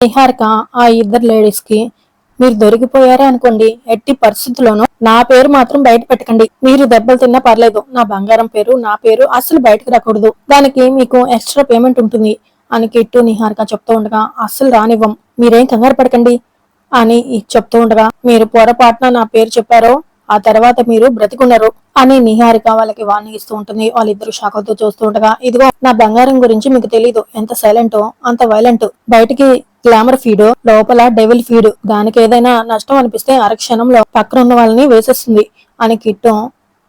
నిహారిక ఆ ఇద్దరు లేడీస్కి మీరు దొరికిపోయారే అనుకోండి ఎట్టి పరిస్థితుల్లోనూ నా పేరు మాత్రం బయట పెట్టకండి. మీరు దెబ్బలు తిన్నా పర్లేదు నా బంగారం పేరు నా పేరు అసలు బయటకు రాకూడదు. దానికి మీకు ఎక్స్ట్రా పేమెంట్ ఉంటుంది అని కిట్టు నిహారిక చెప్తూ ఉండగా అస్సలు రానివ్వం మీరేం కంగారు పడకండి అని చెప్తూ ఉండగా మీరు పొరపాటున నా పేరు చెప్పారో ఆ తర్వాత మీరు బ్రతికున్నారు అని నిహారిక వాళ్ళకి వార్నింగ్ ఇస్తూ ఉంటుంది. వాళ్ళిద్దరు షాకతో చూస్తూ ఉండగా ఇదిగో నా బంగారం గురించి మీకు తెలీదు. ఎంత సైలెంటో అంత వైలెంట్ బయటికి గ్లామర్ ఫీడ్ లోపల డెవిల్ ఫీడ్ దానికి ఏదైనా నష్టం అనిపిస్తే అరక్షణంలో పక్కన ఉన్న వాళ్ళని వేసేస్తుంది అని కిట్టం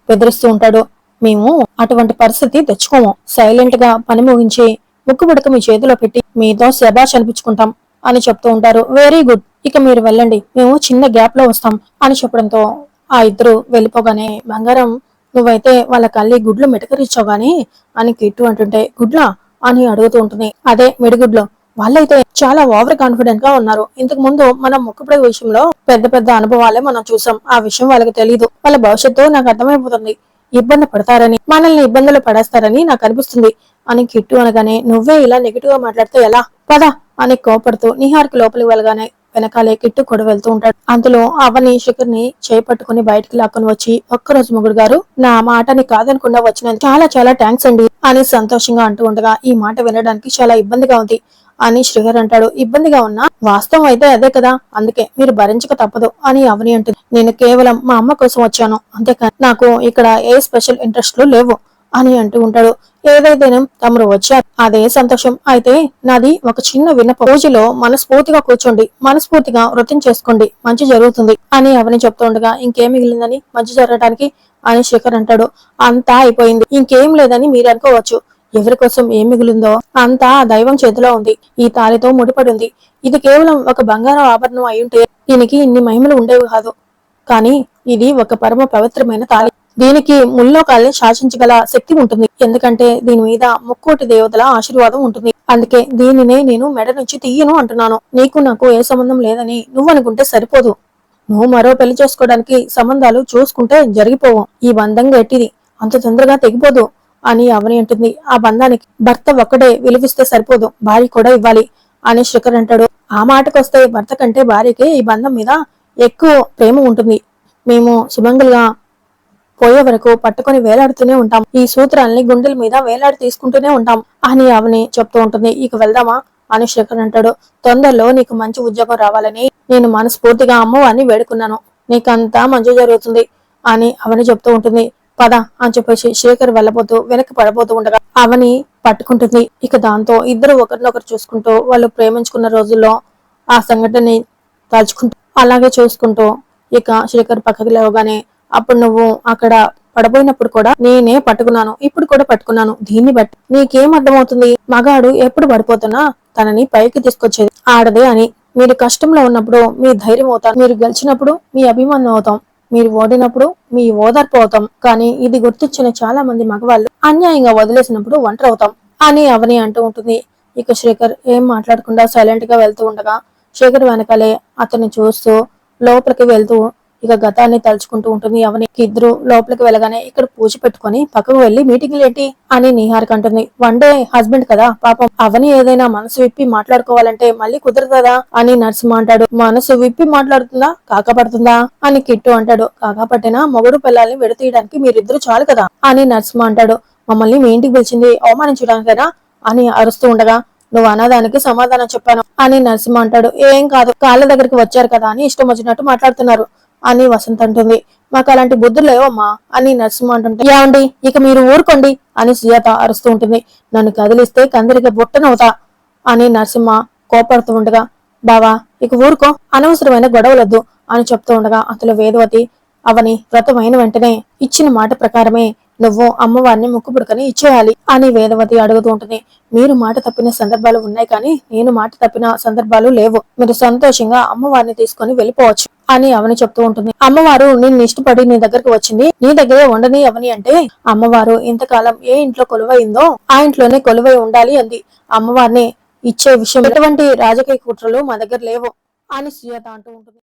బెదిరిస్తూ ఉంటాడు. మేము అటువంటి పరిస్థితి తెచ్చుకోము. సైలెంట్గా పని ముగించి ముక్కు బుడక మీ చేతిలో పెట్టి మీతో శబాష్ అనిపించుకుంటాం అని చెప్తూ ఉంటారు. వెరీ గుడ్ ఇక మీరు వెళ్ళండి. మేము చిన్న గ్యాప్లో వస్తాం అని చెప్పడంతో ఆ ఇద్దరు వెళ్ళిపోగానే బంగారం నువ్వైతే వాళ్ళ కళ్ళి గుడ్లు మెటకరిచ్చావు గాని అని కిట్టు అంటుంటే గుడ్లా? అని అడుగుతూ ఉంటుంది. అదే మిడిగుడ్లు. వాళ్ళైతే చాలా ఓవర్ కాన్ఫిడెంట్గా ఉన్నారు. ఇంతకు ముందు మనం మొక్కపడే విషయంలో పెద్ద పెద్ద అనుభవాలే మనం చూసాం. ఆ విషయం వాళ్ళకి తెలియదు వాళ్ళ భవిష్యత్తు నాకు అర్థమైపోతుంది. ఇబ్బంది పడతారని మనల్ని ఇబ్బందులు పడేస్తారని నాకు అనిపిస్తుంది అని కిట్టు అనగానే నువ్వే ఇలా నెగిటివ్గా మాట్లాడితే ఎలా? పద అని కోపడుతూ నిహార్కి లోపలికి వెళ్ళగానే వెనకాలే కిట్టు కూడా వెళ్తూ ఉంటాడు. అందులో అవని శిఖర్ని చేపట్టుకుని బయటికి లాక్కొని వచ్చి ఒక్కరోజు ముగ్గురు గారు నా మాటని కాదనకుండా వచ్చిన చాలా చాలా థ్యాంక్స్ అండి అని సంతోషంగా అంటూ ఉండగా ఈ మాట వినడానికి చాలా ఇబ్బందిగా ఉంది అని శ్రీహర్ అంటాడు. ఇబ్బందిగా ఉన్నా? వాస్తవం అయితే అదే కదా. అందుకే మీరు భరించక తప్పదు అని అవని అంటుంది. నేను కేవలం మా అమ్మ కోసం వచ్చాను. అంతేకాని నాకు ఇక్కడ ఏ స్పెషల్ ఇంట్రెస్ట్లు లేవు. అని అంటూ ఉంటాడు. ఏదైతేనే తమరు వచ్చారు అదే సంతోషం. అయితే నాది ఒక చిన్న విన్నపం. పూజలో మనస్ఫూర్తిగా కూర్చోండి. మనస్ఫూర్తిగా వృత్తిని చేసుకోండి. మంచి జరుగుతుంది అని అవని చెప్తుండగా ఇంకేం మిగిలిందని మంచి జరగడానికి అని శేఖర్ అంటాడు. అంతా అయిపోయింది. ఇంకేం లేదని మీరు అనుకోవచ్చు. ఎవరి కోసం ఏం మిగిలిందో అంతా దైవం చేతిలో ఉంది. ఈ తాలితో ముడిపడి ఉంది. ఇది కేవలం ఒక బంగారం ఆభరణం అయి ఉంటే దీనికి ఇన్ని మహిమలు ఉండేవి కాదు. కానీ ఇది ఒక పరమ పవిత్రమైన తాళి దీనికి ముల్లోకాల్ని శాసించగల శక్తి ఉంటుంది. ఎందుకంటే దీని మీద ముక్కోటి దేవతల ఆశీర్వాదం ఉంటుంది. అందుకే దీనినే నేను మెడ నుంచి తీయను అంటున్నాను. నీకు నాకు ఏ సంబంధం లేదని నువ్వు అనుకుంటే సరిపోదు. నువ్వు మరో పెళ్ళి చేసుకోవడానికి సంబంధాలు చూసుకుంటే జరిగిపోవు. ఈ బంధం గట్టిది. అంత తొందరగా తెగిపోదు అని అవని అంటుంది. ఆ బంధానికి భర్త ఒక్కడే విలువిస్తే సరిపోదు. భార్య కూడా ఇవ్వాలి అని శిఖర్ అంటాడు. ఆ మాటకొస్తే భర్త కంటే భార్యకి ఈ బంధం మీద ఎక్కువ ప్రేమ ఉంటుంది. మేము సుమంగల్గా పోయే వరకు పట్టుకొని వేలాడుతూనే ఉంటాం. ఈ సూత్రాల్ని గుండెల మీద వేలాడి తీసుకుంటూనే ఉంటాం. అని అవని చెప్తూ ఉంటుంది. ఇక వెళ్దామా? అని శేఖర్ అంటాడు. తొందరలో నీకు మంచి ఉద్యోగం రావాలని నేను మనస్ఫూర్తిగా అమ్మవారిని వేడుకున్నాను. నీకంతా మంచి జరుగుతుంది అని అవని చెప్తూ ఉంటుంది. పద అని చెప్పేసి శేఖర్ వెళ్ళబోతూ వెనక్కి పడబోతూ ఉండగా అవని పట్టుకుంటుంది. ఇక దాంతో ఇద్దరు ఒకరినొకరు చూసుకుంటూ వాళ్ళు ప్రేమించుకున్న రోజుల్లో ఆ సంఘటనని తలుచుకుంటూ అలాగే చూసుకుంటూ ఇక శేఖర్ పక్కకి లేవగానే అప్పుడు నువ్వు అక్కడ పడబోయినప్పుడు కూడా నేనే పట్టుకున్నాను. ఇప్పుడు కూడా పట్టుకున్నాను. దీన్ని బట్టి నీకేం అర్థమవుతుంది? మగాడు ఎప్పుడు పడిపోతున్నా తనని పైకి తీసుకొచ్చేది ఆడదే అని. మీరు కష్టంలో ఉన్నప్పుడు మీ ధైర్యం అవుతాం. మీరు గెలిచినప్పుడు మీ అభిమానం అవుతాం. మీరు ఓడినప్పుడు మీ ఓదార్పు అవుతాం. కానీ ఇది గుర్తించిన చాలా మంది మగవాళ్ళు అన్యాయంగా వదిలేసినప్పుడు ఒంటరి అవుతాం అని అవని అంటూ ఉంటుంది. ఇక శేఖర్ ఏం మాట్లాడకుండా సైలెంట్గా వెళ్తూ ఉండగా శేఖర్ వెనకాలే అతన్ని చూస్తూ లోపలికి వెళ్తూ ఇక గతాన్ని తలుచుకుంటూ ఉంటుంది. అవని ఇద్దరు లోపలికి వెళ్ళగానే ఇక్కడ పూజ పెట్టుకొని పక్కకు వెళ్ళి మీటింగ్లు ఏంటి అని నిహారిక అంటుంది వన్ డే హస్బెండ్ కదా? పాపం అవని ఏదైనా మనసు విప్పి మాట్లాడుకోవాలంటే మళ్ళీ కుదరదా అని నరసింహ అంటాడు మనసు విప్పి మాట్లాడుతుందా? కాకపడుతుందా అని కిట్టు అంటాడు. కాకపట్టినా మొగుడు పిల్లల్ని విడతీయడానికి మీరిద్దరు చాలు కదా? అని నరసింహ అంటాడు మమ్మల్ని మీ ఇంటికి పిలిచింది అవమానించడానికైనా? అని అరుస్తూ ఉండగా నువ్వు అన్నదానికి సమాధానం చెప్పాను అని నరసింహ అంటాడు ఏం కాదు కాళ్ళ దగ్గరికి వచ్చారు కదా అని ఇష్టం వచ్చినట్టు మాట్లాడుతున్నారు. అని వసంత్ అంటుంది. మాకు అలాంటి బుద్ధులు లేవమ్మా అని నరసింహ అంటుంటే ఏమండి ఇక మీరు ఊరుకోండి అని సుజాత అరుస్తూ ఉంటుంది. నన్ను కదిలిస్తే కందరిగా బుట్టనవుతా అని నరసింహ కోపడుతూ ఉండగా బావా ఇక ఊరుకో అనవసరమైన గొడవలొద్దు అని చెప్తూ ఉండగా అతను వేదవతి అవని వ్రతమైన వెంటనే ఇచ్చిన మాట ప్రకారమే నువ్వు అమ్మవారిని ముక్కుపుడుకని ఇచ్చేయాలి అని వేదవతి అడుగుతూ ఉంటుంది. మీరు మాట తప్పిన సందర్భాలు ఉన్నాయి కానీ నేను మాట తప్పిన సందర్భాలు లేవు. మీరు సంతోషంగా అమ్మవారిని తీసుకొని వెళ్ళిపోవచ్చు అని అవని చెప్తూ ఉంటుంది. అమ్మవారు నిన్ను ఇష్టపడి నీ దగ్గరకు వచ్చింది. నీ దగ్గరే ఉండని అవని అంటే అమ్మవారు ఇంతకాలం ఏ ఇంట్లో కొలువైందో ఆ ఇంట్లోనే కొలువై ఉండాలి అంది. అమ్మవారిని ఇచ్చే విషయం ఎటువంటి రాజకీయ కుట్రలు మా దగ్గర లేవు అని సుజాత అంటూ ఉంటుంది.